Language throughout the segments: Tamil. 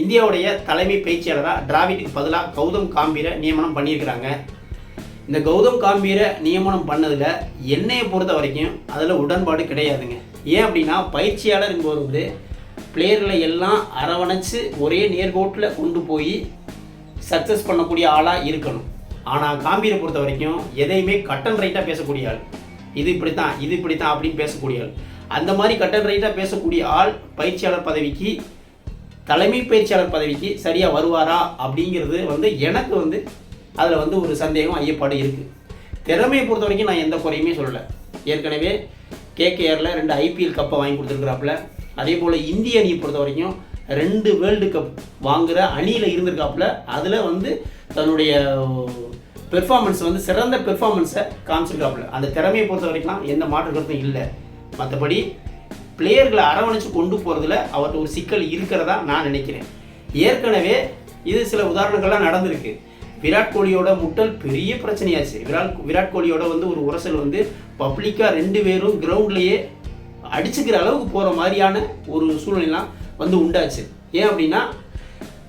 இந்தியாவுடைய தலைமை பயிற்சியாளராக டிராவிடுக்கு பதிலாக கௌதம் காம்பீரை நியமனம் பண்ணியிருக்கிறாங்க. இந்த கௌதம் காம்பீரை நியமனம் பண்ணதில் என்னையை பொறுத்த வரைக்கும் அதில் உடன்பாடு கிடையாதுங்க. ஏன் அப்படின்னா பயிற்சியாளருங்கும்போது வந்து பிளேயர்களை எல்லாம் அரவணைச்சு ஒரே நேர்கோட்டில் கொண்டு போய் சக்ஸஸ் பண்ணக்கூடிய ஆளாக இருக்கணும். ஆனால் காம்பீரை பொறுத்த வரைக்கும் எதையுமே கட்டன் ரைட்டாக பேசக்கூடிய ஆள். இது இப்படி தான் இது இப்படி தான் அப்படின்னு பேசக்கூடிய ஆள். அந்த மாதிரி கட்டன் ரைட்டாக பேசக்கூடிய ஆள் பயிற்சியாளர் பதவிக்கு தலைமை பயிற்சியாளர் பதவிக்கு சரியாக வருவாரா அப்படிங்கிறது வந்து எனக்கு வந்து அதில் வந்து ஒரு சந்தேகம் ஐயப்பாடு இருக்குது திறமையை பொறுத்த வரைக்கும் நான் எந்த குறையுமே சொல்லலை. ஏற்கனவே கேகேஆரில் ரெண்டு ஐபிஎல் கப்பை வாங்கி கொடுத்துருக்குறாப்புல. அதே போல் இந்திய அணியை பொறுத்த வரைக்கும் ரெண்டு வேர்ல்டு கப் வாங்குகிற அணியில் இருந்திருக்காப்புல. அதில் வந்து தன்னுடைய பெர்ஃபார்மன்ஸ் வந்து சிறந்த பெர்ஃபார்மன்ஸை காமிச்சிருக்காப்புல. அந்த திறமையை பொறுத்த வரைக்கும் எந்த மாற்று கருத்தும் இல்லை. மற்றபடி பிளேயர்களை அரவணைச்சு கொண்டு போகிறதுல அவர்கிட்ட ஒரு சிக்கல் இருக்கிறதா நான் நினைக்கிறேன். ஏற்கனவே இது சில உதாரணங்கள்லாம் நடந்திருக்கு. விராட் கோலியோட முட்டல் பெரிய பிரச்சனையாச்சு. விராட் விராட் கோலியோட வந்து ஒரு உரசல் வந்து பப்ளிக்காக ரெண்டு பேரும் கிரவுண்ட்லேயே அடிச்சுக்கிற அளவுக்கு போகிற மாதிரியான ஒரு சூழ்நிலாம் வந்து உண்டாச்சு. ஏன் அப்படின்னா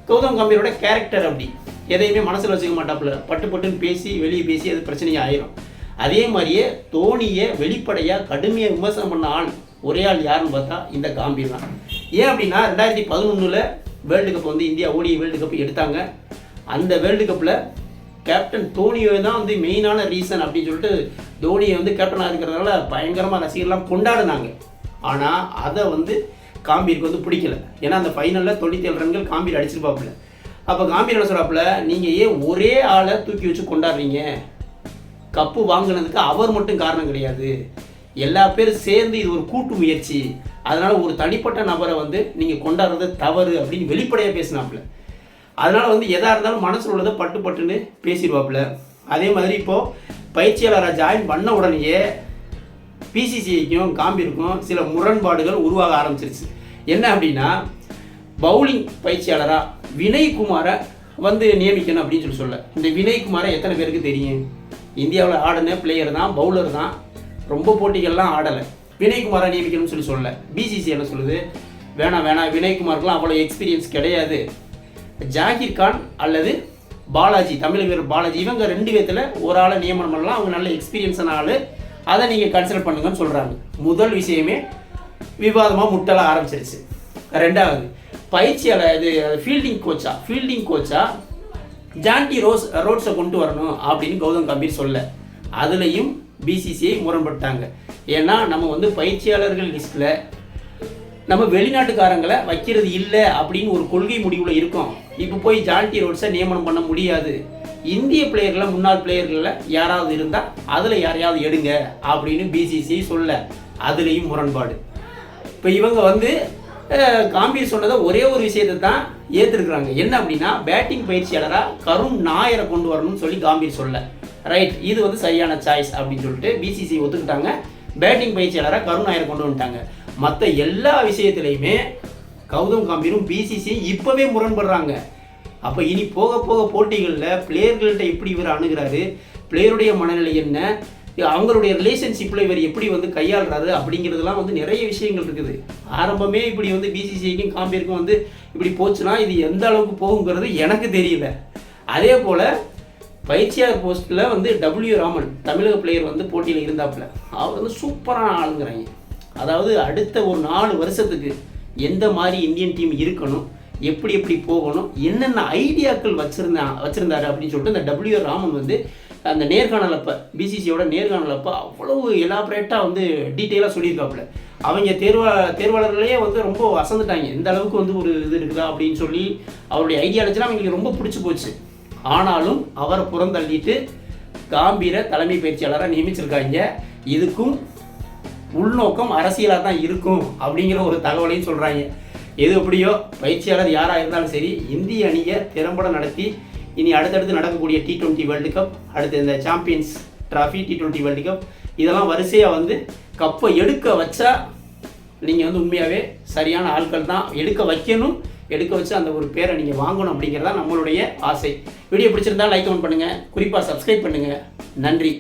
கௌதம் கம்பீரோட கேரக்டர் அப்படி. எதையுமே மனசில் வச்சுக்க மாட்டாப்புல. பட்டு பட்டுன்னு பேசி வெளியே பேசி அது பிரச்சனையாக ஆயிரும் அதே மாதிரியே தோனியை வெளிப்படையாக கடுமையாக விமர்சனம் பண்ண ஆள் ஒரே ஆள் யாருன்னு பார்த்தா இந்த காம்பீர் தான். ஏன் அப்படின்னா ரெண்டாயிரத்தி பதினொன்றில் வேர்ல்டு கப் வந்து இந்தியா ஓடி வேர்ல்டு கப் எடுத்தாங்க. அந்த வேர்ல்டு கப்பில் கேப்டன் தோனியை தான் வந்து மெயினான ரீசன் அப்படின்னு சொல்லிட்டு தோனியை வந்து கேப்டனாக இருக்கிறதுனால பயங்கரமாக ரசிகர்லாம் கொண்டாடினாங்க. ஆனால் அதை வந்து காம்பீருக்கு வந்து பிடிக்கல. ஏன்னா அந்த ஃபைனலில் தொண்ணூற்றி ஏழு ரன்கள் காம்பீர் அடிச்சிருப்பாப்புல. அப்போ காம்பீர் என்ன சொல்கிறாப்புல நீங்கள் ஏன் ஒரே ஆளை தூக்கி வச்சு கொண்டாடுறீங்க? கப்பு வாங்கினதுக்கு அவர் மட்டும் காரணம் கிடையாது. எல்லா பேரும் சேர்ந்து இது ஒரு கூட்டு முயற்சி. அதனால் ஒரு தனிப்பட்ட நபரை வந்து நீங்கள் கொண்டாடுறது தவறு அப்படின்னு வெளிப்படையாக பேசினாப்புல. அதனால் வந்து எதாக இருந்தாலும் மனசில் உள்ளதை பட்டு பட்டுன்னு பேசிடுவாப்புல. அதே மாதிரி இப்போது பயிற்சியாளராக ஜாயின் பண்ண உடனேயே பிசிசிஐக்கும் காம்பிற்கும் சில முரண்பாடுகள் உருவாக ஆரம்பிச்சிருச்சு. என்ன அப்படின்னா பவுலிங் பயிற்சியாளராக வினய்குமாரை வந்து நியமிக்கணும் அப்படின்னு சொல்லி சொல்ல. இந்த வினய்குமாரை எத்தனை பேருக்கு தெரியும்? இந்தியாவில் ஆடின பிளேயர் தான் பவுலர் தான். ரொம்ப போட்டிகள்லாம் ஆடலை. வினய்குமாரை நியமிக்கணும்னு சொல்லி சொல்ல பிசிசி என்ன சொல்லுது? வேணாம் வேணாம் வினய்குமாருக்குலாம் அவ்வளோ எக்ஸ்பீரியன்ஸ் கிடையாது. ஜாகிர் கான் அல்லது பாலாஜி தமிழக வீரர் பாலாஜி இவங்க ரெண்டு பேர்த்தில் ஒரு ஆளை நியமனம் பண்ணலாம். அவங்க நல்ல எக்ஸ்பீரியன்ஸான ஆள். அதை நீங்கள் கன்சிடர் பண்ணுங்கன்னு சொல்கிறாங்க முதல் விஷயமே விவாதமாக முட்டலாக ஆரம்பிச்சிருச்சு. ரெண்டாவது பயிற்சியாளர் இது ஃபீல்டிங் கோச்சா ஃபீல்டிங் கோச்சா ஜான்டி ரோஸ் ரோட்ஸை கொண்டு வரணும் அப்படின்னு கௌதம் கம்பீர் சொல்ல. அதுலேயும் பிசிசிஐ முரண்பட்டாங்க. ஏன்னா நம்ம வந்து பயிற்சியாளர்கள் லிஸ்ட்டில் நம்ம வெளிநாட்டுக்காரங்களை வைக்கிறது இல்லை அப்படின்னு ஒரு கொள்கை முடிவில் இருக்கோம். இப்போ போய் ஜான்டி ரோட்ஸை நியமனம் பண்ண முடியாது. இந்திய பிளேயர்களில் முன்னாள் பிளேயர்களில் யாராவது இருந்தால் அதில் யாரையாவது எடுங்க அப்படின்னு பிசிசிஐ சொல்ல. அதுலேயும் முரண்பாடு. இப்போ இவங்க வந்து அஹ், காம்பீர் சொன்னதை ஒரே ஒரு விஷயத்தை தான் ஏற்றுருக்குறாங்க என்ன அப்படின்னா பேட்டிங் பயிற்சியாளராக கருண் நாயரை கொண்டு வரணும்னு சொல்லி காம்பீர் சொல்ல. ரைட் இது வந்து சரியான சாய்ஸ் அப்படின்னு சொல்லிட்டு பிசிசி ஒத்துக்கிட்டாங்க. பேட்டிங் பயிற்சியாளராக கருண் நாயரை கொண்டு வந்துட்டாங்க. மற்ற எல்லா விஷயத்துலையுமே கௌதம் காம்பீரும் பிசிசி இப்போவே முரண்படுறாங்க. அப்போ இனி போக போக போட்டிகளில் பிளேயர்கள்ட்ட எப்படி இவர் அணுகிறாரு? பிளேயருடைய மனநிலை என்ன? அவங்களுடைய ரிலேஷன்ஷிப்பில் இவர் எப்படி வந்து கையாளுறாரு? அப்படிங்கிறதுலாம் வந்து நிறைய விஷயங்கள் இருக்குது. ஆரம்பமே இப்படி வந்து பிசிசிஐக்கும் காம்பீருக்கும் வந்து இப்படி போச்சுன்னா இது எந்த அளவுக்கு போகுங்கிறது எனக்கு தெரியல. அதே போல் பயிற்சியாளர் போஸ்ட்டில் வந்து டபிள்யூ ராமன் தமிழக பிளேயர் வந்து போட்டியில் இருந்தாப்புல. அவர் வந்து சூப்பரான ஆளுங்கிறாங்க. அதாவது அடுத்த ஒரு நாலு வருஷத்துக்கு எந்த மாதிரி இந்தியன் டீம் இருக்கணும் எப்படி எப்படி போகணும் என்னென்ன ஐடியாக்கள் வச்சுருந்தா வச்சுருந்தாரு அப்படின்னு சொல்லிட்டு இந்த டபிள்யூ ராமன் வந்து அந்த நேர்காணல் அப்போ பிசிசியோட நேர்காணல் அப்போ அவ்வளவு எலாபரேட்டாக வந்து டீட்டெயிலாக சொல்லியிருக்காப்புல. அவங்க தேர்வா தேர்வாளர்களே வந்து ரொம்ப வசந்துட்டாங்க எந்த அளவுக்கு வந்து ஒரு இது இருக்குதா அப்படின்னு சொல்லி அவருடைய ஐடியாலஜிலாம் அவங்களுக்கு ரொம்ப பிடிச்சி போச்சு. ஆனாலும் அவரை புறந்தள்ளிட்டு காம்பீர தலைமை பயிற்சியாளராக நியமிச்சிருக்காங்க. இதுக்கும் உள்நோக்கம் அரசியலாக தான் இருக்கும் அப்படிங்கிற ஒரு தகவலையும் சொல்கிறாங்க எது எப்படியோ பயிற்சியாளர் யாராக இருந்தாலும் சரி இந்திய அணியை திறம்பட நடத்தி இனி அடுத்தடுத்து நடக்கக்கூடிய டி ட்வெண்ட்டி வேர்ல்டு கப் அடுத்து இந்த champions trophy T twenty world cup இதெல்லாம் வரிசையாக வந்து கப்பை எடுக்க வச்சா நீங்கள் வந்து உண்மையாகவே சரியான ஆட்கள் தான். எடுக்க வைக்கணும் எடுக்க வச்சு அந்த ஒரு பேரை நீங்கள் வாங்கணும் அப்படிங்கிறதா நம்மளுடைய ஆசை. வீடியோ பிடிச்சிருந்தா லைக் கமெண்ட் பண்ணுங்கள் குறிப்பாக சப்ஸ்கிரைப் பண்ணுங்கள் நன்றி.